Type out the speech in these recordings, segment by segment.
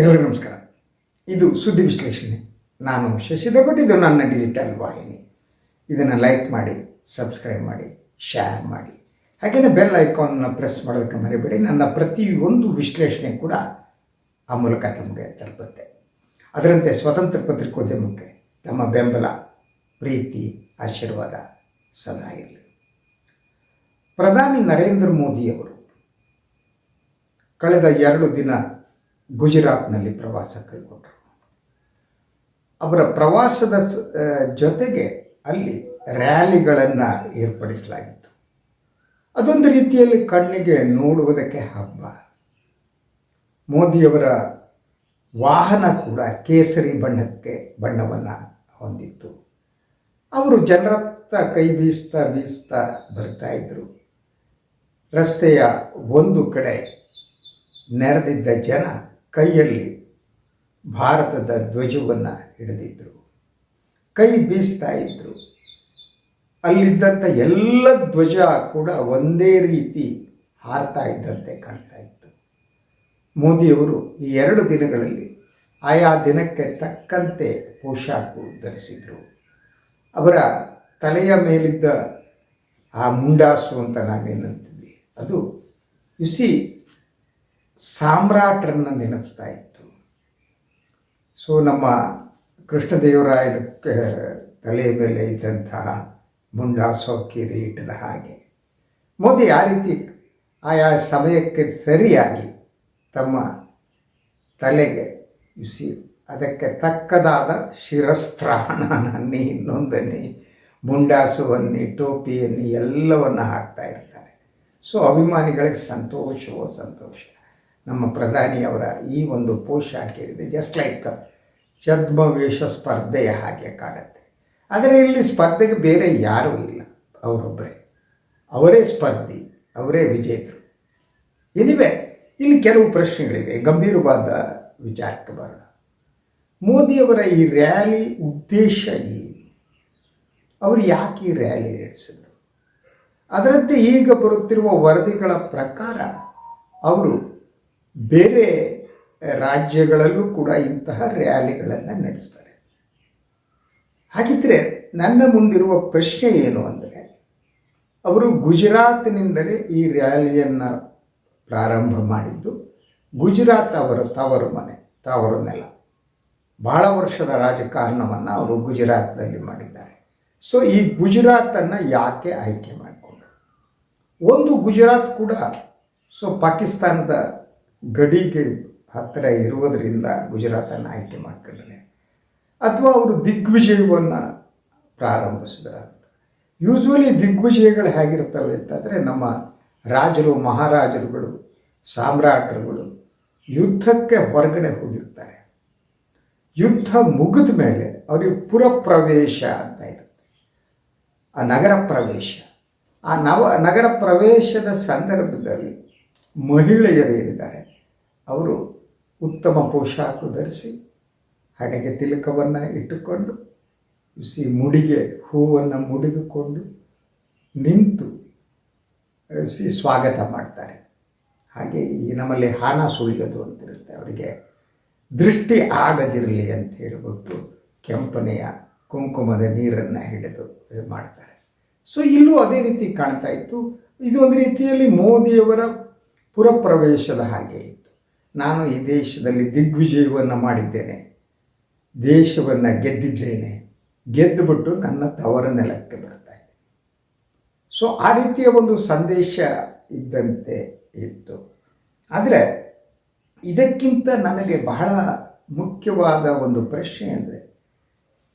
ಎಲ್ಲರಿಗೂ ನಮಸ್ಕಾರ. ಇದು ಸುದ್ದಿ ವಿಶ್ಲೇಷಣೆ. ನಾನು ಶಶಿಧರ್ ಭಟ್ ಇದು ನನ್ನ ಡಿಜಿಟಲ್ ವಾಹಿನಿ. ಇದನ್ನು ಲೈಕ್ ಮಾಡಿ ಸಬ್ಸ್ಕ್ರೈಬ್ ಮಾಡಿ ಶೇರ್ ಮಾಡಿ. ಹಾಗೆಯೇ ಬೆಲ್ ಐಕಾನ್ನ ಪ್ರೆಸ್ ಮಾಡೋದಕ್ಕೆ ಮರಿಬೇಡಿ. ನನ್ನ ಪ್ರತಿಯೊಂದು ವಿಶ್ಲೇಷಣೆ ಕೂಡ ಆ ಮೂಲಕ ತಮಗೆ ತಲುಪುತ್ತೆ. ಅದರಂತೆ ಸ್ವತಂತ್ರ ಪತ್ರಿಕೋದ್ಯಮಕ್ಕೆ ತಮ್ಮ ಬೆಂಬಲ, ಪ್ರೀತಿ, ಆಶೀರ್ವಾದ ಸದಾ ಇರಲಿ. ಪ್ರಧಾನಿ ನರೇಂದ್ರ ಮೋದಿಯವರು ಕಳೆದ ಎರಡು ದಿನ ಗುಜರಾತ್ನಲ್ಲಿ ಪ್ರವಾಸ ಕೈಗೊಂಡರು ಅವರ ಪ್ರವಾಸದ ಜೊತೆಗೆ ಅಲ್ಲಿ ರ್ಯಾಲಿಗಳನ್ನು ಏರ್ಪಡಿಸಲಾಗಿತ್ತು. ಅದೊಂದು ರೀತಿಯಲ್ಲಿ ಕಣ್ಣಿಗೆ ನೋಡುವುದಕ್ಕೆ ಹಬ್ಬ. ಮೋದಿಯವರ ವಾಹನ ಕೂಡ ಕೇಸರಿ ಬಣ್ಣಕ್ಕೆ, ಬಣ್ಣವನ್ನು ಹೊಂದಿತ್ತು. ಅವರು ಜನರತ್ತ ಕೈ ಬೀಸ್ತಾ ಬೀಸ್ತಾ ಬರ್ತಾ ಇದ್ದರು ರಸ್ತೆಯ ಒಂದು ಕಡೆ ನೆರೆದಿದ್ದ ಜನ ಕೈಯಲ್ಲಿ ಭಾರತದ ಧ್ವಜವನ್ನು ಹಿಡಿದಿದ್ದರು ಕೈ ಬೀಸ್ತಾ ಇದ್ದರು ಅಲ್ಲಿದ್ದಂಥ ಎಲ್ಲ ಧ್ವಜ ಕೂಡ ಒಂದೇ ರೀತಿ ಹಾರ್ತಾ ಇದ್ದಂತೆ ಕಾಣ್ತಾ ಇತ್ತು. ಮೋದಿಯವರು ಈ ಎರಡು ದಿನಗಳಲ್ಲಿ ಆಯಾ ದಿನಕ್ಕೆ ತಕ್ಕಂತೆ ಪೋಷಾಕು ಧರಿಸಿದರು. ಅವರ ತಲೆಯ ಮೇಲಿದ್ದ ಆ ಮುಂಡಾಸು ಅಂತ ನಾವೇನಂತೀವಿ, ಅದು ಯುಸಿ ಸಾಮ್ರಾಟರನ್ನು ನೆನಪಿಸ್ತಾ ಇತ್ತು. ಸೊ, ನಮ್ಮ ಕೃಷ್ಣದೇವರಾಯನ ತಲೆ ಮೇಲೆ ಇದ್ದಂತಹ ಮುಂಡಾಸೋ ಕಿರೀಟದ ಹಾಗೆ. ಮೋದಿ ಆ ರೀತಿ ಆಯಾ ಸಮಯಕ್ಕೆ ಸರಿಯಾಗಿ ತಮ್ಮ ತಲೆಗೆ ಯುಸಿ ಅದಕ್ಕೆ ತಕ್ಕದಾದ ಶಿರಸ್ತ್ರಾಣನನ್ನೇ ಇನ್ನೊಂದನ್ನೇ, ಮುಂಡಾಸುವನ್ನಿ, ಟೋಪಿಯನ್ನಿ ಎಲ್ಲವನ್ನು ಹಾಕ್ತಾ ಇರ್ತಾರೆ ಸೊ, ಅಭಿಮಾನಿಗಳಿಗೆ ಸಂತೋಷವೋ, ಸಂತೋಷ. ನಮ್ಮ ಪ್ರಧಾನಿಯವರ ಈ ಒಂದು ಪೋಷಾಕಿರಿದೆ ಜಸ್ಟ್ ಲೈಕ್ ಛದ್ಮವೇಷ ಸ್ಪರ್ಧೆಯ ಹಾಗೆ ಕಾಣುತ್ತೆ. ಆದರೆ ಇಲ್ಲಿ ಸ್ಪರ್ಧೆಗೆ ಬೇರೆ ಯಾರೂ ಇಲ್ಲ, ಅವರೊಬ್ಬರೇ. ಅವರೇ ಸ್ಪರ್ಧಿ, ಅವರೇ ವಿಜೇತರು ಎನಿವೆ ಇಲ್ಲಿ ಕೆಲವು ಪ್ರಶ್ನೆಗಳಿವೆ, ಗಂಭೀರವಾದ ವಿಚಾರಕ್ಕೆ ಬರೋಣ. ಮೋದಿಯವರ ಈ ರ್ಯಾಲಿ ಉದ್ದೇಶ ಏನು? ಅವರು ಯಾಕೆ ಈ ರ್ಯಾಲಿ ನಡೆಸಿದರು? ಅದರಂತೆ ಈಗ ಬರುತ್ತಿರುವ ವರದಿಗಳ ಪ್ರಕಾರ, ಅವರು ಬೇರೆ ರಾಜ್ಯಗಳಲ್ಲೂ ಕೂಡ ಇಂತಹ ರ್ಯಾಲಿಗಳನ್ನು ನಡೆಸ್ತಾರೆ. ಹಾಗಿದ್ರೆ ನನ್ನ ಮುಂದಿರುವ ಪ್ರಶ್ನೆ ಏನು ಅಂದರೆ, ಅವರು ಗುಜರಾತ್ನಿಂದಲೇ ಈ ರ್ಯಾಲಿಯನ್ನು ಪ್ರಾರಂಭ ಮಾಡಿದ್ದು ಗುಜರಾತ್ ಅವರ ತವರು ಮನೆ, ತವರು ನೆಲ. ಬಹಳ ವರ್ಷದ ರಾಜಕಾರಣವನ್ನು ಅವರು ಗುಜರಾತ್ನಲ್ಲಿ ಮಾಡಿದ್ದಾರೆ. ಸೊ ಈ ಗುಜರಾತನ್ನು ಯಾಕೆ ಆಯ್ಕೆ ಮಾಡಿಕೊಂಡರು? ಒಂದು ಗುಜರಾತ್ ಕೂಡ ಸೊ ಪಾಕಿಸ್ತಾನದ ಗಡಿಗೆ ಹತ್ತಿರ ಇರುವುದರಿಂದ ಗುಜರಾತನ್ನು ಆಯ್ಕೆ ಮಾಡ್ಕೊಂಡ್ರೆ. ಅಥವಾ ಅವರು ದಿಗ್ವಿಜಯವನ್ನು ಪ್ರಾರಂಭಿಸಿದ್ರೆ. ಯೂಶ್ವಲಿ ದಿಗ್ವಿಜಯಗಳು ಹೇಗಿರ್ತವೆ ಅಂತಂದರೆ ನಮ್ಮ ರಾಜರು, ಮಹಾರಾಜರುಗಳು, ಸಾಮ್ರಾಟರುಗಳು ಯುದ್ಧಕ್ಕೆ ಹೊರಗಡೆ ಹೋಗಿರ್ತಾರೆ. ಯುದ್ಧ ಮುಗಿದ ಮೇಲೆ ಅವರಿಗೆ ಪುರಪ್ರವೇಶ ಅಂತ ಇರುತ್ತೆ. ಆ ನಗರ ಪ್ರವೇಶ. ಆ ನವ ನಗರ ಪ್ರವೇಶದ ಸಂದರ್ಭದಲ್ಲಿ ಮಹಿಳೆಯರೇನಿದ್ದಾರೆ ಅವರು ಉತ್ತಮ ಪೋಷಾಕು ಧರಿಸಿ ಹಣೆಗೆ ತಿಲಕವನ್ನು ಇಟ್ಟುಕೊಂಡು ಬಿಸಿ ಮುಡಿಗೆ, ಹೂವನ್ನು ಮುಡಿದುಕೊಂಡು ನಿಂತು ಸಿ ಸ್ವಾಗತ ಮಾಡ್ತಾರೆ. ಹಾಗೆ ಈ ನಮ್ಮಲ್ಲಿ ಹಾನ ಸುಳಿಯೋದು ಅಂತಿರುತ್ತೆ. ಅವರಿಗೆ ದೃಷ್ಟಿ ಆಗದಿರಲಿ ಅಂತ ಹೇಳಿಬಿಟ್ಟು ಕೆಂಪನೆಯ ಕುಂಕುಮದ ನೀರನ್ನು ಹಿಡಿದು ಮಾಡ್ತಾರೆ. ಸೊ ಇಲ್ಲೂ ಅದೇ ರೀತಿ ಕಾಣ್ತಾ ಇತ್ತು. ಇದು ಒಂದು ರೀತಿಯಲ್ಲಿ ಮೋದಿಯವರ ಪುರಪ್ರವೇಶದ ಹಾಗೆ ಇತ್ತು. ನಾನು ಈ ದೇಶದಲ್ಲಿ ದಿಗ್ವಿಜಯವನ್ನು ಮಾಡಿದ್ದೇನೆ. ದೇಶವನ್ನು ಗೆದ್ದಿದ್ದೇನೆ. ಗೆದ್ದುಬಿಟ್ಟು ನನ್ನ ತವರ ನೆಲಕ್ಕೆ ಬರ್ತಾ ಇದೆ ಸೊ ಆ ರೀತಿಯ ಒಂದು ಸಂದೇಶ ಇದ್ದಂತೆ ಇತ್ತು. ಆದರೆ, ಇದಕ್ಕಿಂತ ನನಗೆ ಬಹಳ ಮುಖ್ಯವಾದ ಒಂದು ಪ್ರಶ್ನೆ ಅಂದರೆ,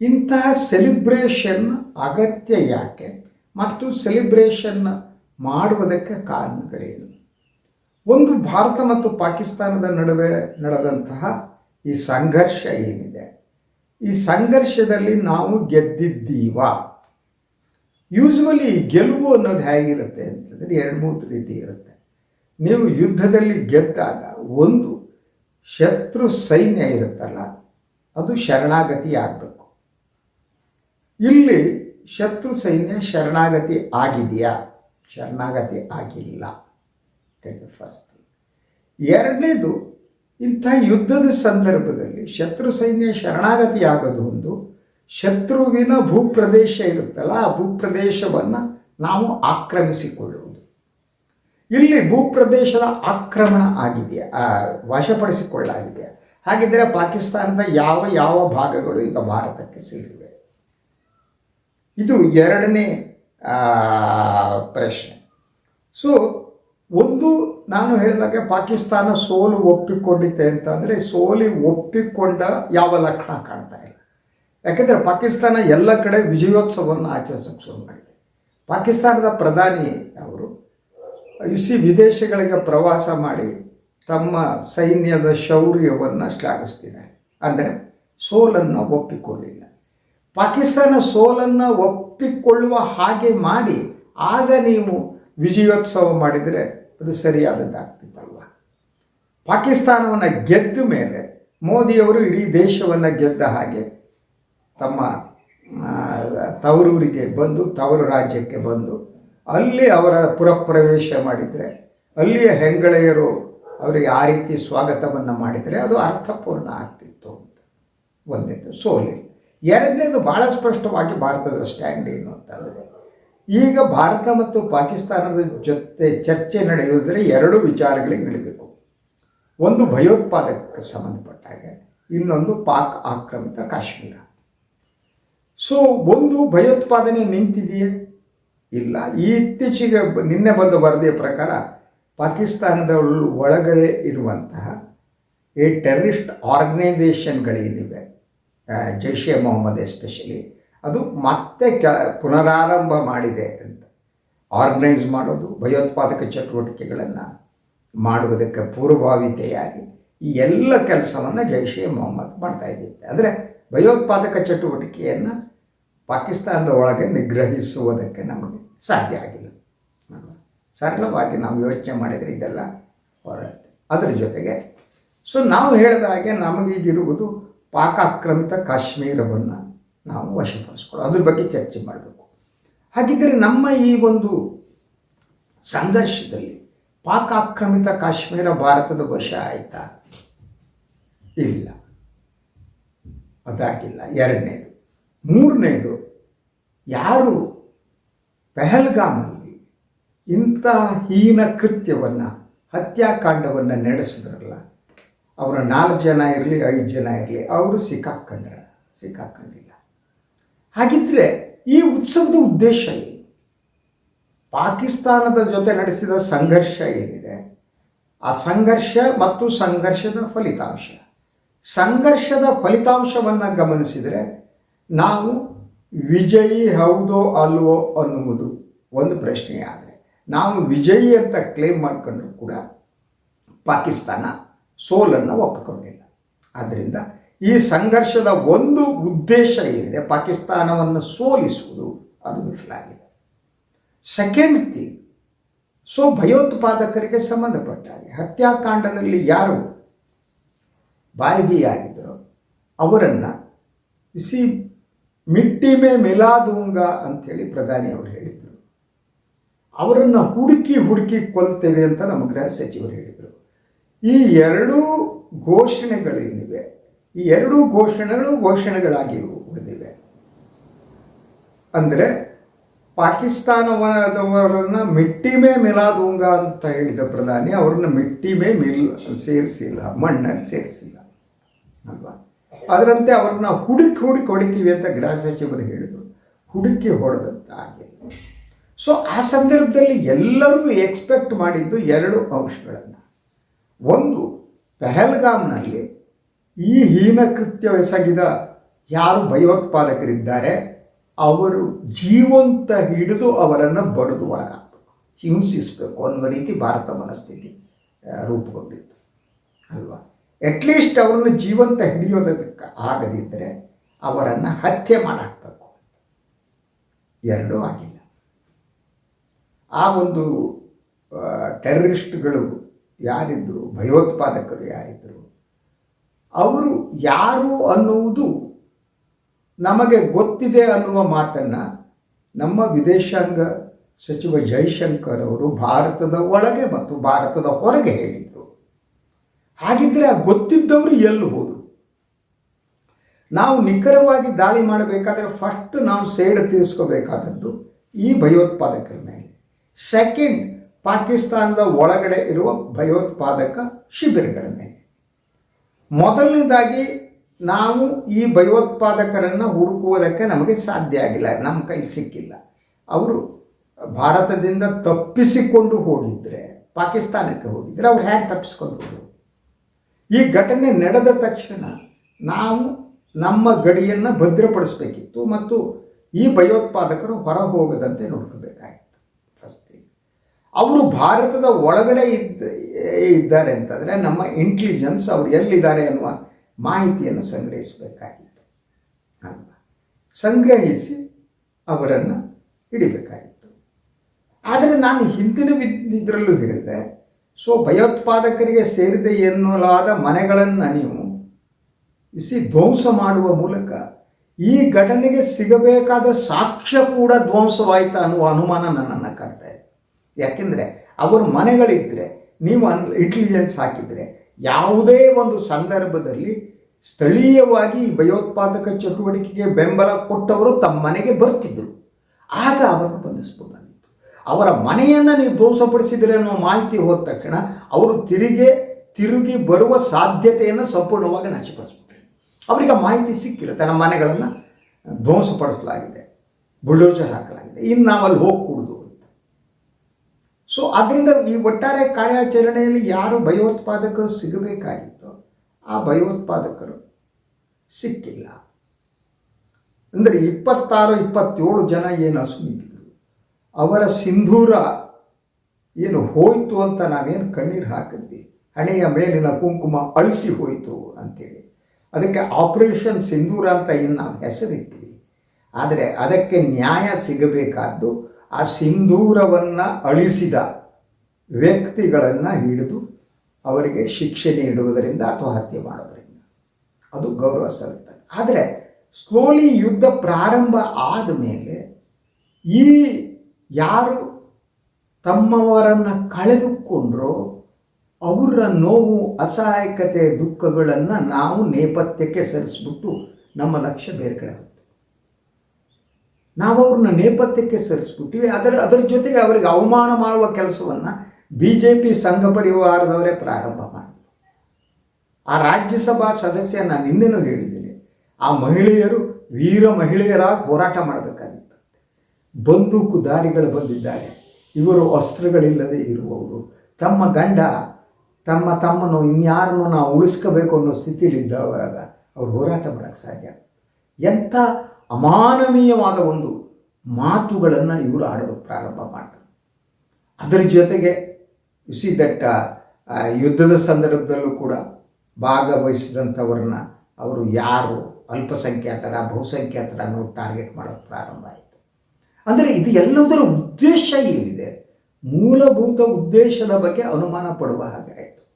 ಇಂತಹ ಸೆಲೆಬ್ರೇಷನ್ ಅಗತ್ಯ ಯಾಕೆ? ಮತ್ತು ಸೆಲೆಬ್ರೇಷನ್ ಮಾಡುವುದಕ್ಕೆ ಕಾರಣಗಳೇನು? ಒಂದು ಭಾರತ ಮತ್ತು ಪಾಕಿಸ್ತಾನದ ನಡುವೆ ನಡೆದಂತಹ ಈ ಸಂಘರ್ಷ ಏನಿದೆ? ಈ ಸಂಘರ್ಷದಲ್ಲಿ ನಾವು ಗೆದ್ದಿದ್ದೀವಾ? ಯೂಶ್ವಲಿ ಗೆಲುವು ಅನ್ನೋದು ಹೇಗಿರುತ್ತೆ ಅಂತಂದರೆ ಎರಡು ಮೂರು ರೀತಿ ಇರುತ್ತೆ. ನೀವು ಯುದ್ಧದಲ್ಲಿ ಗೆದ್ದಾಗ ಒಂದು ಶತ್ರು ಸೈನ್ಯ ಇರುತ್ತಲ್ಲ, ಅದು ಶರಣಾಗತಿ ಆಗಬೇಕು. ಇಲ್ಲಿ ಶತ್ರು ಸೈನ್ಯ ಶರಣಾಗತಿ ಆಗಿದೆಯಾ? ಶರಣಾಗತಿ ಆಗಿಲ್ಲ. ಫಸ್ಟ್ ಎರಡನೇದು ಇಂಥ ಯುದ್ಧದ ಸಂದರ್ಭದಲ್ಲಿ ಶತ್ರು ಸೈನ್ಯ ಶರಣಾಗತಿ ಆಗೋದು ಒಂದು ಶತ್ರುವಿನ ಭೂಪ್ರದೇಶ ಇರುತ್ತಲ್ಲ ಆ ಭೂಪ್ರದೇಶವನ್ನು ನಾವು ಆಕ್ರಮಿಸಿಕೊಳ್ಳುವುದು. ಇಲ್ಲಿ ಭೂಪ್ರದೇಶದ ಆಕ್ರಮಣ ಆಗಿದೆಯಾ? ಆ, ವಶಪಡಿಸಿಕೊಳ್ಳಾಗಿದೆಯಾ ಹಾಗಿದ್ದರೆ ಪಾಕಿಸ್ತಾನದ ಯಾವ ಯಾವ ಭಾಗಗಳು ಈಗ ಭಾರತಕ್ಕೆ ಸೇರಿವೆ? ಇದು ಎರಡನೇ ಪ್ರಶ್ನೆ. ಸೊ ಒಂದು ನಾನು ಹೇಳಿದಾಗೆ ಪಾಕಿಸ್ತಾನ ಸೋಲು ಒಪ್ಪಿಕೊಂಡಿತ್ತೆ ಅಂತಂದರೆ ಸೋಲಿ ಒಪ್ಪಿಕೊಂಡ ಯಾವ ಲಕ್ಷಣ ಕಾಣ್ತಾ ಇಲ್ಲ. ಯಾಕೆಂದರೆ ಪಾಕಿಸ್ತಾನ ಎಲ್ಲ ಕಡೆ ವಿಜಯೋತ್ಸವವನ್ನು ಆಚರಿಸೋಕ್ಕೆ ಶುರು ಮಾಡಿದೆ. ಪಾಕಿಸ್ತಾನದ ಪ್ರಧಾನಿ ಅವರು ಯುಸಿ ವಿದೇಶಗಳಿಗೆ ಪ್ರವಾಸ ಮಾಡಿ ತಮ್ಮ ಸೈನ್ಯದ ಶೌರ್ಯವನ್ನು ಶ್ಲಾಘಿಸ್ತಿದ್ದಾರೆ. ಅಂದರೆ ಸೋಲನ್ನು ಒಪ್ಪಿಕೊಂಡಿಲ್ಲ ಪಾಕಿಸ್ತಾನ ಸೋಲನ್ನು ಒಪ್ಪಿಕೊಳ್ಳುವ ಹಾಗೆ ಮಾಡಿ, ಆಗ ನೀವು ವಿಜಯೋತ್ಸವ ಮಾಡಿದರೆ ಅದು ಸರಿಯಾದದ್ದಾಗ್ತಿತ್ತಲ್ವ? ಪಾಕಿಸ್ತಾನವನ್ನು ಗೆದ್ದ ಮೇಲೆ ಮೋದಿಯವರು ಇಡೀ ದೇಶವನ್ನು ಗೆದ್ದ ಹಾಗೆ ತಮ್ಮ ತವರೂರಿಗೆ ಬಂದು, ತವರು ರಾಜ್ಯಕ್ಕೆ ಬಂದು, ಅಲ್ಲಿ ಅವರ ಪುರಪ್ರವೇಶ ಮಾಡಿದರೆ, ಅಲ್ಲಿಯ ಹೆಂಗಳೆಯರು ಅವರಿಗೆ ಆ ರೀತಿ ಸ್ವಾಗತವನ್ನು ಮಾಡಿದರೆ ಅದು ಅರ್ಥಪೂರ್ಣ ಆಗ್ತಿತ್ತು ಅಂತ. ಒಂದನೇದು ಸೋಲಿ. ಎರಡನೇದು ಭಾಳ ಸ್ಪಷ್ಟವಾಗಿ ಭಾರತದ ಸ್ಟ್ಯಾಂಡ್ ಏನು ಅಂತಂದರೆ ಈಗ ಭಾರತ ಮತ್ತು ಪಾಕಿಸ್ತಾನದ ಜೊತೆ ಚರ್ಚೆ ನಡೆಯುವುದರೆ ಎರಡು ವಿಚಾರಗಳಿಗೆ ನಡೀಬೇಕು ಒಂದು ಭಯೋತ್ಪಾದಕಕ್ಕೆ ಸಂಬಂಧಪಟ್ಟ ಹಾಗೆ, ಇನ್ನೊಂದು ಪಾಕ್ ಆಕ್ರಮಿತ ಕಾಶ್ಮೀರ. ಸೊ ಒಂದು ಭಯೋತ್ಪಾದನೆ ನಿಂತಿದೆಯೇ? ಇಲ್ಲ. ಇತ್ತೀಚೆಗೆ ನಿನ್ನೆ ಬಂದ ವರದಿಯ ಪ್ರಕಾರ ಪಾಕಿಸ್ತಾನದ ಒಳಗಡೆ ಇರುವಂತಹ ಈ ಟೆರರಿಸ್ಟ್ ಆರ್ಗನೈಸೇಷನ್ಗಳೇನಿವೆ ಜೈಷ್ ಎ ಮೊಹಮ್ಮದ್ ಎಸ್ಪೆಷಲಿ. ಅದು ಮತ್ತೆ ಕ, ಪುನರಾರಂಭ ಮಾಡಿದೆ ಅಂತ. ಆರ್ಗನೈಸ್ ಮಾಡೋದು, ಭಯೋತ್ಪಾದಕ ಚಟುವಟಿಕೆಗಳನ್ನು ಮಾಡುವುದಕ್ಕೆ ಪೂರ್ವಭಾವಿತೆಯಾಗಿ ಈ ಎಲ್ಲ ಕೆಲಸವನ್ನು ಜೈಷ್ ಎ ಮೊಹಮ್ಮದ್ ಮಾಡ್ತಾ ಇದ್ದಿತ್ತು ಅಂದರೆ ಭಯೋತ್ಪಾದಕ ಚಟುವಟಿಕೆಯನ್ನು ಪಾಕಿಸ್ತಾನದ ಒಳಗೆ ನಿಗ್ರಹಿಸುವುದಕ್ಕೆ ನಮಗೆ ಸಾಧ್ಯ ಆಗಿಲ್ಲ. ಸರಳವಾಗಿ ನಾವು ಯೋಚನೆ ಮಾಡಿದರೆ ಇದೆಲ್ಲ ಹೊರಡುತ್ತೆ ಅದರ ಜೊತೆಗೆ ಸೊ ನಾವು ಹೇಳಿದ ಹಾಗೆ ನಮಗೀಗಿರುವುದು ಪಾಕಾಕ್ರಮಿತ ಕಾಶ್ಮೀರವನ್ನು ನಾವು ವಶಪಡಿಸ್ಕೊಳ್ಳೋ ಅದ್ರ ಬಗ್ಗೆ ಚರ್ಚೆ ಮಾಡಬೇಕು. ಹಾಗಿದ್ದರೆ ನಮ್ಮ ಈ ಒಂದು ಸಂಘರ್ಷದಲ್ಲಿ ಪಾಕ್ ಆಕ್ರಮಿತ ಕಾಶ್ಮೀರ ಭಾರತದ ವಶ ಆಯಿತಾ? ಇಲ್ಲ. ಅದಾಗಿಲ್ಲ. ಎರಡನೇದು. ಮೂರನೇದು, ಯಾರು ಪೆಹಲ್ಗಾಮಲ್ಲಿ ಇಂಥ ಹೀನ ಕೃತ್ಯವನ್ನು, ಹತ್ಯಾಕಾಂಡವನ್ನು ನಡೆಸಿದ್ರಲ್ಲ, ಅವರ ನಾಲ್ಕು ಜನ ಇರಲಿ, ಐದು ಜನ ಇರಲಿ, ಅವರು ಸಿಕ್ಕಾಕೊಂಡ್ರ ಸಿಕ್ಕಾಕೊಂಡಿಲ್ಲ ಹಾಗಿದ್ರೆ ಈ ಉತ್ಸವದ ಉದ್ದೇಶ ಏನು? ಪಾಕಿಸ್ತಾನದ ಜೊತೆ ನಡೆಸಿದ ಸಂಘರ್ಷ ಏನಿದೆ? ಆ ಸಂಘರ್ಷ ಮತ್ತು ಸಂಘರ್ಷದ ಫಲಿತಾಂಶ. ಸಂಘರ್ಷದ ಫಲಿತಾಂಶವನ್ನು ಗಮನಿಸಿದರೆ ನಾವು ವಿಜಯಿ ಹೌದೋ ಅಲ್ವೋ ಅನ್ನುವುದು ಒಂದು ಪ್ರಶ್ನೆ ಆದರೆ ನಾವು ವಿಜಯಿ ಅಂತ ಕ್ಲೇಮ್ ಮಾಡಿಕೊಂಡ್ರು ಕೂಡ ಪಾಕಿಸ್ತಾನ ಸೋಲನ್ನು ಒಪ್ಪಿಕೊಂಡಿಲ್ಲ. ಆದ್ದರಿಂದ ಈ ಸಂಘರ್ಷದ ಒಂದು ಉದ್ದೇಶ ಏನಿದೆ? ಪಾಕಿಸ್ತಾನವನ್ನು ಸೋಲಿಸುವುದು. ಅದು ವಿಫಲಾಗಿದೆ ಸೆಕೆಂಡ್ ಥಿಂಗ್ ಸೊ ಭಯೋತ್ಪಾದಕರಿಗೆ ಸಂಬಂಧಪಟ್ಟ ಹಾಗೆ ಹತ್ಯಾಕಾಂಡದಲ್ಲಿ ಯಾರು ಬಾಯಿಗೆಯಾಗಿದ್ದರೋ ಅವರನ್ನು ಇಸಿ ಮಿಟ್ಟಿ ಮೇ ಮಿಲಾದೂಂಗ ಅಂಥೇಳಿ ಪ್ರಧಾನಿ ಅವರು ಹೇಳಿದರು. ಅವರನ್ನು ಹುಡುಕಿ ಹುಡುಕಿ ಕೊಲ್ತೇವೆ ಅಂತ ನಮ್ಮ ಗೃಹ ಸಚಿವರು ಹೇಳಿದರು. ಈ ಎರಡೂ ಘೋಷಣೆಗಳೇನಿವೆ ಈ ಎರಡೂ ಘೋಷಣೆಗಳು ಘೋಷಣೆಗಳಾಗಿ ಉಳಿದಿವೆ ಅಂದರೆ ಪಾಕಿಸ್ತಾನದವರನ್ನ ಮಿಟ್ಟಿಮೆ ಮಿಲಾದುಂಗ ಅಂತ ಹೇಳಿದ ಪ್ರಧಾನಿ ಅವ್ರನ್ನ ಮಿಟ್ಟಿಮೆ ಮಿಲ್ ಸೇರಿಸಿಲ್ಲ, ಮಣ್ಣಲ್ಲಿ ಸೇರಿಸಿಲ್ಲ. ಅಲ್ವಾ? ಅದರಂತೆ ಅವ್ರನ್ನ ಹುಡುಕಿ ಹುಡುಕಿ ಹೊಡಿತೀವಿ ಅಂತ ಗೃಹ ಸಚಿವರು ಹೇಳಿದರು. ಹುಡುಕಿ ಹೊಡೆದಂತ ಹಾಗೆ ಸೊ ಆ ಸಂದರ್ಭದಲ್ಲಿ ಎಲ್ಲರೂ ಎಕ್ಸ್ಪೆಕ್ಟ್ ಮಾಡಿದ್ದು ಎರಡು ಅಂಶಗಳನ್ನು. ಒಂದು ಪೆಹಲ್ಗಾಮ್ನಲ್ಲಿ ಈ ಹೀನ ಕೃತ್ಯ ಎಸಗಿದ ಯಾರು ಭಯೋತ್ಪಾದಕರಿದ್ದಾರೆ, ಅವರು ಜೀವಂತ ಹಿಡಿದು ಅವರನ್ನು ಬಡಿದು ಒಳಗಾಗಬೇಕು ಹಿಂಸಿಸಬೇಕು ಅನ್ನುವ ರೀತಿ ಭಾರತ ಮನಸ್ಥಿತಿ ರೂಪುಗೊಂಡಿತ್ತು. ಅಲ್ವಾ? ಅಟ್ಲೀಸ್ಟ್ ಅವರನ್ನು ಜೀವಂತ ಹಿಡಿಯೋದಕ್ಕೆ ಆಗದಿದ್ದರೆ ಅವರನ್ನು ಹತ್ಯೆ ಮಾಡಾಕಬೇಕು ಎರಡೂ ಆಗಿಲ್ಲ. ಆ ಒಂದು ಟೆರರಿಸ್ಟ್ಗಳು ಯಾರಿದ್ದರು ಭಯೋತ್ಪಾದಕರು ಯಾರಿದ್ದರು ಅವರು ಯಾರು ಅನ್ನುವುದು ನಮಗೆ ಗೊತ್ತಿದೆ ಅನ್ನುವ ಮಾತನ್ನು ನಮ್ಮ ವಿದೇಶಾಂಗ ಸಚಿವ ಜೈಶಂಕರ್ ಅವರು ಭಾರತದ ಒಳಗೆ ಮತ್ತು ಭಾರತದ ಹೊರಗೆ ಹೇಳಿದರು. ಹಾಗಿದ್ದರೆ ಆ ಗೊತ್ತಿದ್ದವರು ಎಲ್ಲಿ ಹೋದರು. ನಾವು ನಿಖರವಾಗಿ ದಾಳಿ ಮಾಡಬೇಕಾದ್ರೆ ಫಸ್ಟ್ ನಾವು ಸೇಡು ತೀರಿಸ್ಕೋಬೇಕಾದದ್ದು ಈ ಭಯೋತ್ಪಾದಕರ ಮೇಲೆ. ಸೆಕೆಂಡ್ ಪಾಕಿಸ್ತಾನದ ಒಳಗಡೆ ಇರುವ ಭಯೋತ್ಪಾದಕ ಶಿಬಿರಗಳ ಮೇಲೆ. ಮೊದಲನೇದಾಗಿ ನಾವು ಈ ಭಯೋತ್ಪಾದಕರನ್ನು ಹುಡುಕುವುದಕ್ಕೆ ನಮಗೆ ಸಾಧ್ಯ ಆಗಿಲ್ಲ, ನಮ್ಮ ಕೈಗೆ ಸಿಕ್ಕಿಲ್ಲ. ಅವರು ಭಾರತದಿಂದ ತಪ್ಪಿಸಿಕೊಂಡು ಹೋಗಿದ್ದರೆ ಪಾಕಿಸ್ತಾನಕ್ಕೆ ಹೋಗಿದ್ದರೆ ಅವ್ರು ಹೇಗೆ ತಪ್ಪಿಸ್ಕೊಂಡು ಈ ಘಟನೆ ನಡೆದ ತಕ್ಷಣ ನಾವು ನಮ್ಮ ಗಡಿಯನ್ನು ಭದ್ರಪಡಿಸಬೇಕಿತ್ತು ಮತ್ತು ಈ ಭಯೋತ್ಪಾದಕರು ಹೊರ ಹೋಗದಂತೆ ಥಿಂಗ್ ಅವರು ಭಾರತದ ಒಳಗಡೆ ಇದ್ದ ಇದ್ದಾರೆ ಅಂತಂದರೆ ನಮ್ಮ ಇಂಟೆಲಿಜೆನ್ಸ್ ಅವರು ಎಲ್ಲಿದ್ದಾರೆ ಅನ್ನುವ ಮಾಹಿತಿಯನ್ನು ಸಂಗ್ರಹಿಸಬೇಕಾಗಿತ್ತು. ಅಲ್ವಾ? ಸಂಗ್ರಹಿಸಿ ಅವರನ್ನು ಹಿಡಿಬೇಕಾಗಿತ್ತು. ಆದರೆ ನಾನು ಹಿಂದಿನ ಇದರಲ್ಲೂ ಹೇಳಿದೆ, ಸೊ, ಭಯೋತ್ಪಾದಕರಿಗೆ ಸೇರಿದೆ ಎನ್ನಲಾದ ಮನೆಗಳನ್ನು ನೀವು ಇಸಿ ಧ್ವಂಸ ಮಾಡುವ ಮೂಲಕ ಈ ಘಟನೆಗೆ ಸಿಗಬೇಕಾದ ಸಾಕ್ಷ್ಯ ಕೂಡ ಧ್ವಂಸವಾಯಿತು ಅನ್ನುವ ಅನುಮಾನ ನನ್ನನ್ನು ಇದೆ. ಯಾಕೆಂದರೆ ಅವರು ಮನೆಗಳಿದ್ದರೆ ನೀವು ಅನ್ ಇಂಟೆಲಿಜೆನ್ಸ್ ಹಾಕಿದರೆ ಯಾವುದೇ ಒಂದು ಸಂದರ್ಭದಲ್ಲಿ ಸ್ಥಳೀಯವಾಗಿ ಭಯೋತ್ಪಾದಕ ಚಟುವಟಿಕೆಗೆ ಬೆಂಬಲ ಕೊಟ್ಟವರು ತಮ್ಮ ಮನೆಗೆ ಬರ್ತಿದ್ದರು ಆಗ ಅವರನ್ನು ಬಂಧಿಸ್ಬೋದಾಗಿತ್ತು ಅವರ ಮನೆಯನ್ನು ನೀವು ಧ್ವಂಸಪಡಿಸಿದರೆ ಅನ್ನೋ ಮಾಹಿತಿ ಹೋದ ತಕ್ಷಣ ಅವರು ತಿರುಗಿ ತಿರುಗಿ ಬರುವ ಸಾಧ್ಯತೆಯನ್ನು ಸಂಪೂರ್ಣವಾಗಿ ನಾಶಪಡಿಸ್ಬಿಟ್ರು. ಅವರಿಗೆ ಮಾಹಿತಿ ಸಿಕ್ಕಿಲ್ಲ. ತನ್ನ ಮನೆಗಳನ್ನು ಧ್ವಂಸಪಡಿಸಲಾಗಿದೆ, ಬುಲ್ಡೋಜರ್ ಹಾಕಲಾಗಿದೆ. ಇನ್ನು ನಾವು ಅಲ್ಲಿ ಸೊ ಅದರಿಂದ ಈ ಒಟ್ಟಾರೆ ಕಾರ್ಯಾಚರಣೆಯಲ್ಲಿ ಯಾರು ಭಯೋತ್ಪಾದಕರು ಸಿಗಬೇಕಾಗಿತ್ತು ಆ ಭಯೋತ್ಪಾದಕರು ಸಿಕ್ಕಿಲ್ಲ. ಅಂದರೆ ಇಪ್ಪತ್ತಾರು, ಇಪ್ಪತ್ತೇಳು ಜನ ಏನು ಅಸುಮಿದ್ರು ಅವರ ಸಿಂಧೂರ ಏನು ಹೋಯಿತು ಅಂತ ನಾವೇನು ಕಣ್ಣೀರು ಹಾಕಿದ್ವಿ. ಹಣೆಯ ಮೇಲಿನ ಕುಂಕುಮ ಅಳಿಸಿ ಹೋಯಿತು ಅಂತೇಳಿ. ಅದಕ್ಕೆ ಆಪರೇಷನ್ ಸಿಂಧೂರ ಅಂತ ಏನು ನಾವು ಹೆಸರಿಟ್ಟಿವಿ. ಆದರೆ ಅದಕ್ಕೆ ನ್ಯಾಯ ಸಿಗಬೇಕಾದ್ದು ಆ ಸಿಂಧೂರವನ್ನು ಅಳಿಸಿದ ವ್ಯಕ್ತಿಗಳನ್ನು ಹಿಡಿದು ಅವರಿಗೆ ಶಿಕ್ಷೆ ನೀಡುವುದರಿಂದ ಅಥವಾ ಹತ್ಯೆ ಮಾಡೋದರಿಂದ. ಅದು ಗೌರವ ಸಲ್ಲುತ್ತದೆ ಆದರೆ ಸ್ಲೋಲಿ ಯುದ್ಧ ಪ್ರಾರಂಭ ಆದ ಮೇಲೆ ಈ ಯಾರು ತಮ್ಮವರನ್ನು ಕಳೆದುಕೊಂಡ್ರೋ ಅವರ ನೋವು, ಅಸಹಾಯಕತೆ, ದುಃಖಗಳನ್ನು ನಾವು ನೇಪಥ್ಯಕ್ಕೆ ಸರಿಸ್ಬಿಟ್ಟು ನಮ್ಮ ಲಕ್ಷ್ಯ ಬೇರೆ ಕಡೆ ನಾವು ಅವ್ರನ್ನ ನೇಪಥ್ಯಕ್ಕೆ ಸರಿಸ್ಬಿಟ್ಟಿವಿ. ಅದರ ಅದರ ಜೊತೆಗೆ ಅವರಿಗೆ ಅವಮಾನ ಮಾಡುವ ಕೆಲಸವನ್ನು ಬಿ ಜೆ ಪಿ ಸಂಘ ಪರಿವಾರದವರೇ ಪ್ರಾರಂಭ ಮಾಡಿದರು. ಆ ರಾಜ್ಯಸಭಾ ಸದಸ್ಯ ನಾನು ನಿನ್ನೆನೂ ಹೇಳಿದ್ದೀನಿ. ಆ ಮಹಿಳೆಯರು ವೀರ ಮಹಿಳೆಯರಾಗಿ ಹೋರಾಟ ಮಾಡಬೇಕಾಗಿತ್ತು. ಬಂದೂಕು ದಾರಿಗಳು ಬಂದಿದ್ದಾರೆ. ಇವರು ಅಸ್ತ್ರಗಳಿಲ್ಲದೆ ಇರುವವರು. ತಮ್ಮ ಗಂಡ, ತಮ್ಮ ತಮ್ಮನ್ನು ಇನ್ಯಾರನ್ನು ನಾವು ಉಳಿಸ್ಕೋಬೇಕು ಅನ್ನೋ ಸ್ಥಿತಿಲಿದ್ದವಾಗ ಅವ್ರು ಹೋರಾಟ ಮಾಡೋಕ್ಕೆ ಸಾಧ್ಯ ಎಂಥ ಅಮಾನವೀಯವಾದ ಒಂದು ಮಾತುಗಳನ್ನು ಇವರು ಆಡೋದು ಪ್ರಾರಂಭ ಮಾಡ್ತಾರೆ. ಅದರ ಜೊತೆಗೆ ಸಿ ದಟ್ಟ ಯುದ್ಧದ ಸಂದರ್ಭದಲ್ಲೂ ಕೂಡ ಭಾಗವಹಿಸಿದಂಥವ್ರನ್ನ ಅವರು ಯಾರು? ಅಲ್ಪಸಂಖ್ಯಾತರ, ಬಹುಸಂಖ್ಯಾತರ ಅನ್ನೋ ಟಾರ್ಗೆಟ್ ಮಾಡೋದು ಪ್ರಾರಂಭ ಆಯಿತು. ಅಂದರೆ ಇದು ಎಲ್ಲದರ ಉದ್ದೇಶ ಏನಿದೆ? ಮೂಲಭೂತ ಉದ್ದೇಶದ ಬಗ್ಗೆ ಅನುಮಾನ ಪಡುವ ಹಾಗೆ ಆಯಿತು.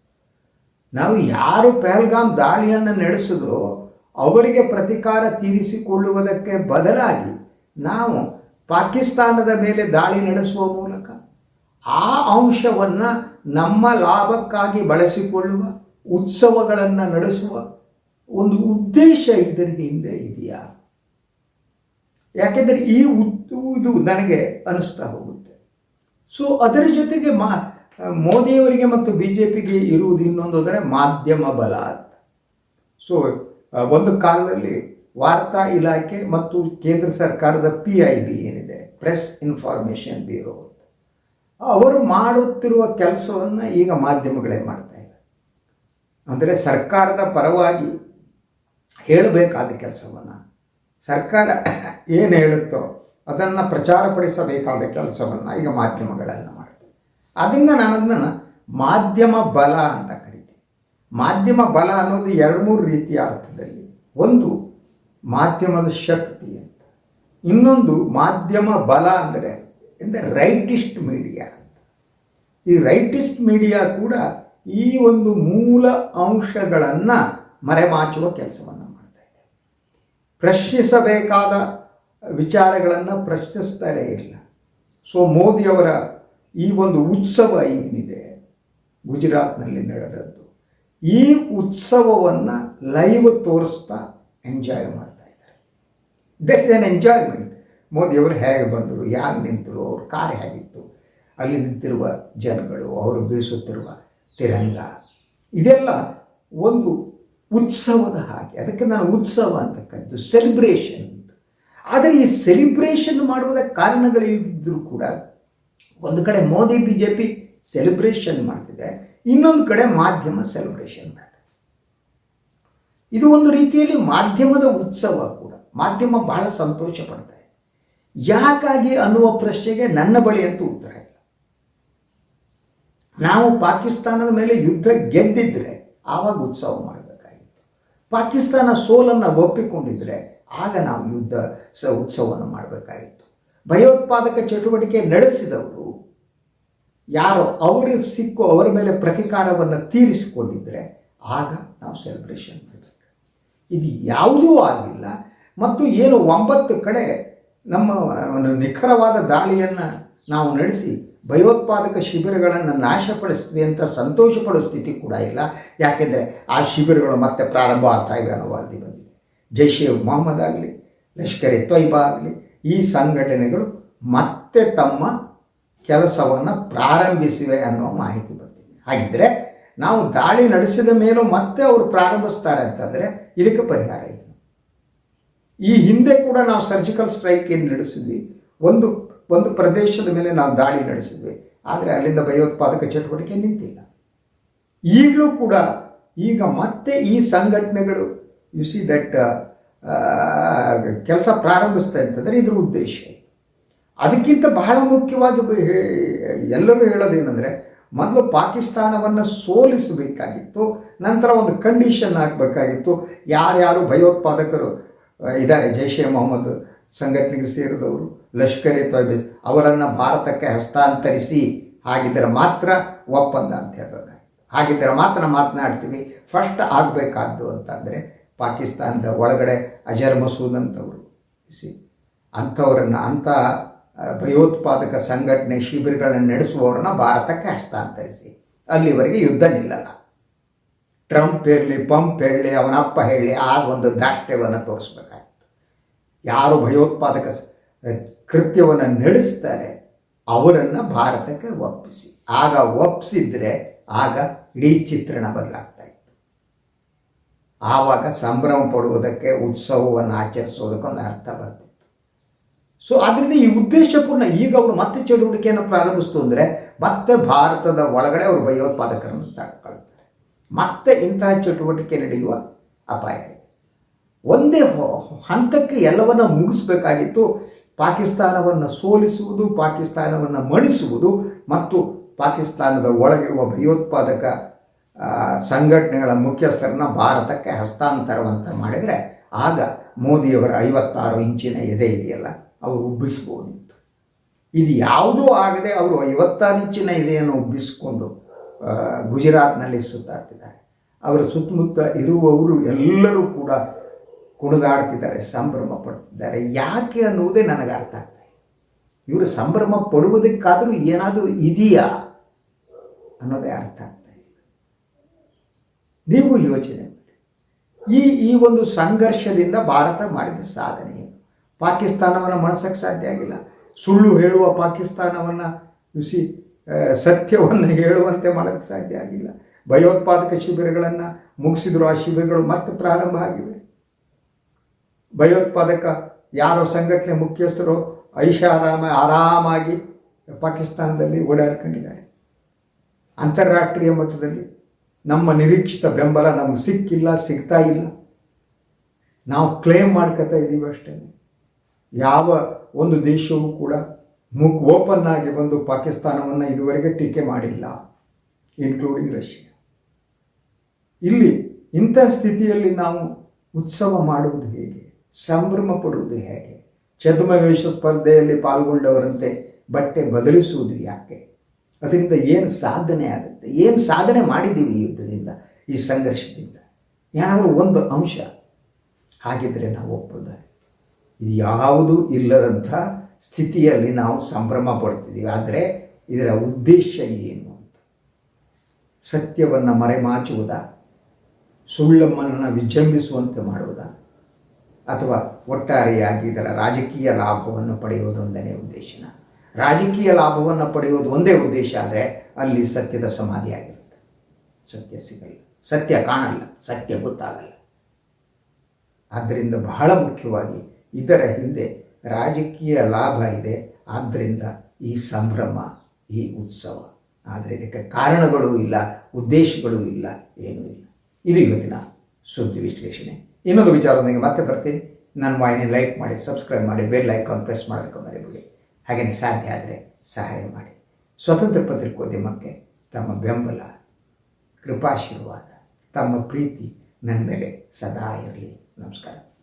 ನಾವು ಯಾರು ಪ್ಯಾಲ್ಗಾಮ್ ದಾಳಿಯನ್ನು ನಡೆಸಿದ್ರೋ ಅವರಿಗೆ ಪ್ರತಿಕಾರ ತೀರಿಸಿಕೊಳ್ಳುವುದಕ್ಕೆ ಬದಲಾಗಿ ನಾವು ಪಾಕಿಸ್ತಾನದ ಮೇಲೆ ದಾಳಿ ನಡೆಸುವ ಮೂಲಕ ಆ ಅಂಶವನ್ನು ನಮ್ಮ ಲಾಭಕ್ಕಾಗಿ ಬಳಸಿಕೊಳ್ಳುವ, ಉತ್ಸವಗಳನ್ನು ನಡೆಸುವ ಒಂದು ಉದ್ದೇಶ ಇದರ ಹಿಂದೆ ಇದೆಯಾ? ಯಾಕೆಂದರೆ ಈ ಇದು ನನಗೆ ಅನಿಸ್ತಾ ಹೋಗುತ್ತೆ. ಸೊ ಅದರ ಜೊತೆಗೆ ಮಾ, ಮೋದಿಯವರಿಗೆ ಮತ್ತು ಬಿ ಜೆ ಪಿಗೆ ಇರುವುದು ಇನ್ನೊಂದು ಅಂದರೆ ಮಾಧ್ಯಮ ಬಲ ಅಂತ. ಸೊ ಒಂದು ಕಾಲದಲ್ಲಿ ವಾರ್ತಾ ಇಲಾಖೆ ಮತ್ತು ಕೇಂದ್ರ ಸರ್ಕಾರದ ಪಿ ಐ ಬಿ ಏನಿದೆ ಪ್ರೆಸ್ ಇನ್ಫಾರ್ಮೇಷನ್ ಬ್ಯೂರೋ ಅವರು ಮಾಡುತ್ತಿರುವ ಕೆಲಸವನ್ನು ಈಗ ಮಾಧ್ಯಮಗಳೇ ಮಾಡ್ತಾ ಇದ್ದಾರೆ. ಅಂದರೆ ಸರ್ಕಾರದ ಪರವಾಗಿ ಹೇಳಬೇಕಾದ ಕೆಲಸವನ್ನು, ಸರ್ಕಾರ ಏನು ಹೇಳುತ್ತೋ ಅದನ್ನು ಪ್ರಚಾರಪಡಿಸಬೇಕಾದ ಕೆಲಸವನ್ನು ಈಗ ಮಾಧ್ಯಮಗಳೆಲ್ಲ ಮಾಡ್ತವೆ ಅದರಿಂದ ನಾನು ಅದನ್ನು ಮಾಧ್ಯಮ ಬಲ ಅಂತ ಮಾಧ್ಯಮ ಬಲ ಅನ್ನೋದು ಎರಡು ಮೂರು ರೀತಿಯ ಅರ್ಥದಲ್ಲಿ. ಒಂದು, ಮಾಧ್ಯಮದ ಶಕ್ತಿ ಅಂತ. ಇನ್ನೊಂದು, ಮಾಧ್ಯಮ ಬಲ ಅಂದರೆ, ಎಂದರೆ ರೈಟಿಸ್ಟ್ ಮೀಡಿಯಾ ಅಂತ. ಈ ರೈಟಿಸ್ಟ್ ಮೀಡಿಯಾ ಕೂಡ ಈ ಒಂದು ಮೂಲ ಅಂಶಗಳನ್ನು ಮರೆಮಾಚುವ ಕೆಲಸವನ್ನು ಮಾಡ್ತಾ ಇದೆ. ಪ್ರಶ್ನಿಸಬೇಕಾದ ವಿಚಾರಗಳನ್ನು ಪ್ರಶ್ನಿಸ್ತಾರೆ ಇಲ್ಲ. ಸೊ ಮೋದಿಯವರ ಈ ಒಂದು ಉತ್ಸವ ಏನಿದೆ, ಗುಜರಾತ್ನಲ್ಲಿ ನಡೆದದ್ದು ಈ ಉತ್ಸವವನ್ನು ಲೈವ್ ತೋರಿಸ್ತಾ ಎಂಜಾಯ್ ಮಾಡ್ತಾ ಇದ್ದಾರೆ. ದಟ್ ಇಸ್ ಅನ್ ಎಂಜಾಯ್ಮೆಂಟ್ ಮೋದಿಯವರು ಹೇಗೆ ಬಂದರು, ಯಾರು ನಿಂತರು, ಅವ್ರ ಕಾರ್ ಹೇಗಿತ್ತು, ಅಲ್ಲಿ ನಿಂತಿರುವ ಜನಗಳು, ಅವರು ಬೀಸುತ್ತಿರುವ ತಿರಂಗ, ಇದೆಲ್ಲ ಒಂದು ಉತ್ಸವದ ಹಾಗೆ. ಅದಕ್ಕೆ ನಾನು ಉತ್ಸವ ಅಂತಕ್ಕಂಥದ್ದು ಸೆಲೆಬ್ರೇಷನ್ ಆದರೆ ಈ ಸೆಲಿಬ್ರೇಷನ್ ಮಾಡುವುದಕ್ಕೆ ಕಾರಣಗಳಿಲ್ಲದಿದ್ದರೂ ಕೂಡ ಒಂದು ಕಡೆ Modi B J P celebration ಮಾಡ್ತಿದೆ. ಇನ್ನೊಂದು ಕಡೆ ಮಾಧ್ಯಮ ಸೆಲೆಬ್ರೇಷನ್ ಮಾಡಿದೆ ಇದು ಒಂದು ರೀತಿಯಲ್ಲಿ ಮಾಧ್ಯಮದ ಉತ್ಸವ ಕೂಡ. ಮಾಧ್ಯಮ ಬಹಳ ಸಂತೋಷ ಪಡ್ತಾ ಯಾಕಾಗಿ ಅನ್ನುವ ಪ್ರಶ್ನೆಗೆ ನನ್ನ ಬಳಿ ಅಂತೂ ಉತ್ತರ ಇಲ್ಲ. ನಾವು ಪಾಕಿಸ್ತಾನದ ಮೇಲೆ ಯುದ್ಧ ಗೆದ್ದಿದ್ರೆ ಆವಾಗ ಉತ್ಸವ ಮಾಡಬೇಕಾಗಿತ್ತು. ಪಾಕಿಸ್ತಾನ ಸೋಲನ್ನು ಒಪ್ಪಿಕೊಂಡಿದ್ರೆ ಆಗ ನಾವು ಯುದ್ಧ ಸ ಉತ್ಸವವನ್ನು ಮಾಡಬೇಕಾಗಿತ್ತು. ಭಯೋತ್ಪಾದಕ ಚಟುವಟಿಕೆ ನಡೆಸಿದವರು ಯಾರೋ ಅವರು ಸಿಕ್ಕು ಅವರ ಮೇಲೆ ಪ್ರತಿಕಾರವನ್ನು ತೀರಿಸಿಕೊಂಡಿದ್ದರೆ ಆಗ ನಾವು ಸೆಲೆಬ್ರೇಷನ್ ಮಾಡಬೇಕು. ಇದು ಯಾವುದೂ ಆಗಿಲ್ಲ. ಮತ್ತು ಏನು ಒಂಬತ್ತು ಕಡೆ ನಮ್ಮ ಒಂದು ನಿಖರವಾದ ದಾಳಿಯನ್ನು ನಾವು ನಡೆಸಿ ಭಯೋತ್ಪಾದಕ ಶಿಬಿರಗಳನ್ನು ನಾಶಪಡಿಸ್ತೀವಿ ಅಂತ ಸಂತೋಷಪಡೋ ಸ್ಥಿತಿ ಕೂಡ ಇಲ್ಲ. ಯಾಕೆಂದರೆ ಆ ಶಿಬಿರಗಳು ಮತ್ತೆ ಪ್ರಾರಂಭ ಆಗ್ತಾ ಇವೆ ಅನ್ನೋ ವರದಿ ಬಂದಿದೆ. ಜೈಷ್ ಎ ಮೊಹಮ್ಮದ್ ಆಗಲಿ, ಲಷ್ಕರ್ ಎ ತೊಯ್ಬಾ ಆಗಲಿ, ಈ ಸಂಘಟನೆಗಳು ಮತ್ತೆ ತಮ್ಮ ಕೆಲಸವನ್ನು ಪ್ರಾರಂಭಿಸಿವೆ ಅನ್ನೋ ಮಾಹಿತಿ ಬರ್ತಿದೆ ಹಾಗಿದ್ರೆ ನಾವು ದಾಳಿ ನಡೆಸಿದ ಮೇಲೂ ಮತ್ತೆ ಅವರು ಪ್ರಾರಂಭಿಸ್ತಾರೆ ಅಂತಂದರೆ ಇದಕ್ಕೆ ಪರಿಹಾರ ಇದೆ ಈ ಹಿಂದೆ ಕೂಡ ನಾವು ಸರ್ಜಿಕಲ್ ಸ್ಟ್ರೈಕ್ ಏನು ನಡೆಸಿದ್ವಿ? ಒಂದು ಒಂದು ಪ್ರದೇಶದ ಮೇಲೆ ನಾವು ದಾಳಿ ನಡೆಸಿದ್ವಿ. ಆದರೆ ಅಲ್ಲಿಂದ ಭಯೋತ್ಪಾದಕ ಚಟುವಟಿಕೆ ನಿಂತಿಲ್ಲ. ಈಗಲೂ ಕೂಡ ಈಗ ಮತ್ತೆ ಈ ಸಂಘಟನೆಗಳು ಯು ಸಿ ದಟ್ ಕೆಲಸ ಪ್ರಾರಂಭಿಸ್ತಾ ಅಂತಂದರೆ ಇದ್ರ ಉದ್ದೇಶ ಅದಕ್ಕಿಂತ ಬಹಳ ಮುಖ್ಯವಾಗಿ ಎಲ್ಲರೂ ಹೇಳೋದೇನೆಂದರೆ, ಮೊದಲು ಪಾಕಿಸ್ತಾನವನ್ನು ಸೋಲಿಸಬೇಕಾಗಿತ್ತು, ನಂತರ ಒಂದು ಕಂಡೀಷನ್ ಆಗಬೇಕಾಗಿತ್ತು. ಯಾರ್ಯಾರು ಭಯೋತ್ಪಾದಕರು ಇದ್ದಾರೆ, ಜೈಷ್ ಎ ಮೊಹಮ್ಮದ್ ಸಂಘಟನೆಗೆ ಸೇರಿದವರು, ಲಷ್ಕರ್ ಎ ತೊಯ್ಬೆ, ಅವರನ್ನು ಭಾರತಕ್ಕೆ ಹಸ್ತಾಂತರಿಸಿ ಹಾಗಿದ್ದರೆ ಮಾತ್ರ ಒಪ್ಪಂದ ಅಂತ ಹೇಳೋದು ಹಾಗಿದ್ದರೆ ಮಾತ್ರ ಮಾತನಾಡ್ತೀವಿ. ಫಸ್ಟ್ ಆಗಬೇಕಾದ್ದು ಅಂತಂದರೆ, ಪಾಕಿಸ್ತಾನದ ಒಳಗಡೆ ಅಜರ್ ಮಸೂದ್ ಅಂತವರು ಸಿ ಅಂಥವರನ್ನು, ಅಂಥ ಭಯೋತ್ಪಾದಕ ಸಂಘಟನೆ ಶಿಬಿರಗಳನ್ನು ನಡೆಸುವವರನ್ನ ಭಾರತಕ್ಕೆ ಹಸ್ತಾಂತರಿಸಿ. ಅಲ್ಲಿವರೆಗೆ ಯುದ್ಧ ನಿಲ್ಲಲ್ಲ. ಟ್ರಂಪ್ ಇರಲಿ ಪಂಪ್ ಹೇಳಲಿ ಅವನಪ್ಪ ಹೇಳಲಿ ಆ ಒಂದು ದಾಷ್ಟ್ಯವನ್ನು ತೋರಿಸ್ಬೇಕಾಗಿತ್ತು. ಯಾರು ಭಯೋತ್ಪಾದಕ ಕೃತ್ಯವನ್ನು ನಡೆಸ್ತಾರೆ, ಅವರನ್ನು ಭಾರತಕ್ಕೆ ಒಪ್ಪಿಸಿ. ಆಗ ಒಪ್ಪಿಸಿದ್ರೆ ಆಗ ಇಡೀ ಚಿತ್ರಣ ಬದಲಾಗ್ತಾ ಇತ್ತು. ಆವಾಗ ಸಂಭ್ರಮ ಪಡುವುದಕ್ಕೆ, ಉತ್ಸವವನ್ನು ಆಚರಿಸೋದಕ್ಕೊಂದು ಅರ್ಥ ಬರ್ತಿತ್ತು ಸೊ ಅದರಿಂದ ಈ ಉದ್ದೇಶಪೂರ್ಣ ಈಗ ಅವರು ಮತ್ತೆ ಚಟುವಟಿಕೆಯನ್ನು ಪ್ರಾರಂಭಿಸ್ತು ಅಂದರೆ ಮತ್ತೆ ಭಾರತದ ಒಳಗಡೆ ಅವರು ಭಯೋತ್ಪಾದಕರನ್ನು ತಾಕೊಳ್ತಾರೆ ಮತ್ತೆ ಇಂತಹ ಚಟುವಟಿಕೆ ನಡೆಯುವ ಅಪಾಯ ಒಂದೇ ಹಂತಕ್ಕೆ ಎಲ್ಲವನ್ನ ಮುಗಿಸ್ಬೇಕಾಗಿತ್ತು. ಪಾಕಿಸ್ತಾನವನ್ನು ಸೋಲಿಸುವುದು, ಪಾಕಿಸ್ತಾನವನ್ನು ಮಣಿಸುವುದು ಮತ್ತು ಪಾಕಿಸ್ತಾನದ ಒಳಗಿರುವ ಭಯೋತ್ಪಾದಕ ಸಂಘಟನೆಗಳ ಮುಖ್ಯಸ್ಥರನ್ನ ಭಾರತಕ್ಕೆ ಹಸ್ತಾಂತರವಂತ ಮಾಡಿದರೆ ಆಗ ಮೋದಿಯವರ ಐವತ್ತಾರು ಇಂಚಿನ ಎದೆ ಇದೆಯಲ್ಲ. ಅವರು ಉಬ್ಬಿಸ್ಬೋದಿತ್ತು. ಇದು ಯಾವುದೂ ಆಗದೆ ಅವರು ಐವತ್ತಾರು ಇಂಚಿನ ಎದೆಯನ್ನು ಉಬ್ಬಿಸಿಕೊಂಡು ಗುಜರಾತ್ನಲ್ಲಿ ಸುತ್ತಾಡ್ತಿದ್ದಾರೆ. ಅವರ ಸುತ್ತಮುತ್ತ ಇರುವವರು ಎಲ್ಲರೂ ಕೂಡ ಕುಣಿದಾಡ್ತಿದ್ದಾರೆ, ಸಂಭ್ರಮ ಪಡ್ತಿದ್ದಾರೆ. ಯಾಕೆ ಅನ್ನುವುದೇ ನನಗೆ ಅರ್ಥ ಆಗ್ತದೆ ಇವರು ಸಂಭ್ರಮ ಪಡುವುದಕ್ಕಾದರೂ ಏನಾದರೂ ಇದೆಯಾ ಅನ್ನೋದೇ ಅರ್ಥ ಆಗ್ತದೆ ನೀವು ಯೋಚನೆ ಮಾಡಿ. ಈ ಈ ಒಂದು ಸಂಘರ್ಷದಿಂದ ಭಾರತ ಮಾಡಿದ ಸಾಧನೆ ಪಾಕಿಸ್ತಾನವನ್ನು ಮಣಿಸಕ್ಕೆ ಸಾಧ್ಯ ಆಗಿಲ್ಲ. ಸುಳ್ಳು ಹೇಳುವ ಪಾಕಿಸ್ತಾನವನ್ನು ರುಸಿ ಸತ್ಯವನ್ನು ಹೇಳುವಂತೆ ಮಾಡೋಕ್ಕೆ ಸಾಧ್ಯ ಆಗಿಲ್ಲ. ಭಯೋತ್ಪಾದಕ ಶಿಬಿರಗಳನ್ನು ಮುಗಿಸಿದ್ರು. ಆ ಶಿಬಿರಗಳು ಮತ್ತೆ ಪ್ರಾರಂಭ ಆಗಿವೆ. ಭಯೋತ್ಪಾದಕ ಯಾರೋ ಸಂಘಟನೆ ಮುಖ್ಯಸ್ಥರು ಐಷಾರಾಮ ಆರಾಮಾಗಿ ಪಾಕಿಸ್ತಾನದಲ್ಲಿ ಓಡಾಡ್ಕೊಂಡಿದ್ದಾರೆ. ಅಂತಾರಾಷ್ಟ್ರೀಯ ಮಟ್ಟದಲ್ಲಿ ನಮ್ಮ ನಿರೀಕ್ಷಿತ ಬೆಂಬಲ ನಮ್ಗೆ ಸಿಕ್ಕಿಲ್ಲ, ಸಿಗ್ತಾ ಇಲ್ಲ. ನಾವು ಕ್ಲೇಮ್ ಮಾಡ್ಕೋತಾ ಇದ್ದೀವಿ ಅಷ್ಟೇ. ಯಾವ ಒಂದು ದೇಶವೂ ಕೂಡ ಮುಕ್ ಓಪನ್ ಆಗಿ ಬಂದು ಪಾಕಿಸ್ತಾನವನ್ನು ಇದುವರೆಗೆ ಟೀಕೆ ಮಾಡಿಲ್ಲ ಇನ್ಕ್ಲೂಡಿಂಗ್ ರಷ್ಯಾ ಇಲ್ಲಿ ಇಂಥ ಸ್ಥಿತಿಯಲ್ಲಿ ನಾವು ಉತ್ಸವ ಮಾಡುವುದು ಹೇಗೆ? ಸಂಭ್ರಮ ಪಡುವುದು ಹೇಗೆ? ಛದ್ಮವೇಷ ಸ್ಪರ್ಧೆಯಲ್ಲಿ ಪಾಲ್ಗೊಂಡವರಂತೆ ಬಟ್ಟೆ ಬದಲಿಸುವುದು ಯಾಕೆ? ಅದರಿಂದ ಏನು ಸಾಧನೆ ಆಗುತ್ತೆ? ಏನು ಸಾಧನೆ ಮಾಡಿದ್ದೀವಿ ಯುದ್ಧದಿಂದ, ಈ ಸಂಘರ್ಷದಿಂದ? ಏನಾದರೂ ಒಂದು ಅಂಶ ಹಾಗಿದ್ದರೆ ನಾವು ಇದು ಯಾವುದೂ ಇಲ್ಲದಂಥ ಸ್ಥಿತಿಯಲ್ಲಿ ನಾವು ಸಂಭ್ರಮ ಪಡ್ತಿದ್ದೀವಿ. ಆದರೆ ಇದರ ಉದ್ದೇಶ ಏನು ಅಂತ. ಸತ್ಯವನ್ನು ಮರೆಮಾಚುವುದಾ, ಸುಳ್ಳಮ್ಮನನ್ನು ವಿಜೃಂಭಿಸುವಂತೆ ಮಾಡುವುದಾ, ಅಥವಾ ಒಟ್ಟಾರೆಯಾಗಿ ಇದರ ರಾಜಕೀಯ ಲಾಭವನ್ನು ಪಡೆಯುವುದೊಂದನೇ ಉದ್ದೇಶನ. ರಾಜಕೀಯ ಲಾಭವನ್ನು ಪಡೆಯುವುದು ಒಂದೇ ಉದ್ದೇಶ, ಆದರೆ ಅಲ್ಲಿ ಸತ್ಯದ ಸಮಾಧಿ ಆಗಿರುತ್ತೆ. ಸತ್ಯ ಸಿಗಲ್ಲ. ಸತ್ಯ ಕಾಣಲ್ಲ. ಸತ್ಯ ಗೊತ್ತಾಗಲ್ಲ. ಆದ್ದರಿಂದ ಬಹಳ ಮುಖ್ಯವಾಗಿ ಇದರ ಹಿಂದೆ ರಾಜಕೀಯ ಲಾಭ ಇದೆ. ಆದ್ದರಿಂದ ಈ ಸಂಭ್ರಮ, ಈ ಉತ್ಸವ. ಆದರೆ ಇದಕ್ಕೆ ಕಾರಣಗಳು ಇಲ್ಲ, ಉದ್ದೇಶಗಳು ಇಲ್ಲ, ಏನೂ ಇಲ್ಲ. ಇದು ಇವತ್ತಿನ ಸುದ್ದಿ ವಿಶ್ಲೇಷಣೆ. ಇನ್ನೊಂದು ವಿಚಾರದೊಂದಿಗೆ ಮತ್ತೆ ಬರ್ತೀನಿ. ನನ್ನ ವಾಹಿನಿ ಲೈಕ್ ಮಾಡಿ, ಸಬ್ಸ್ಕ್ರೈಬ್ ಮಾಡಿ, ಬೆಲ್ ಐಕಾನ್ ಪ್ರೆಸ್ ಮಾಡೋದಕ್ಕೆ ಮರಿಬೇಡಿ ಹಾಗೆಯೇ ಸಾಧ್ಯ ಆದರೆ ಸಹಾಯ ಮಾಡಿ. ಸ್ವತಂತ್ರ ಪತ್ರಿಕೋದ್ಯಮಕ್ಕೆ ತಮ್ಮ ಬೆಂಬಲ, ಕೃಪಾಶೀರ್ವಾದ, ತಮ್ಮ ಪ್ರೀತಿ ನನ್ನ ಮೇಲೆ ಸದಾ ಇರಲಿ. ನಮಸ್ಕಾರ.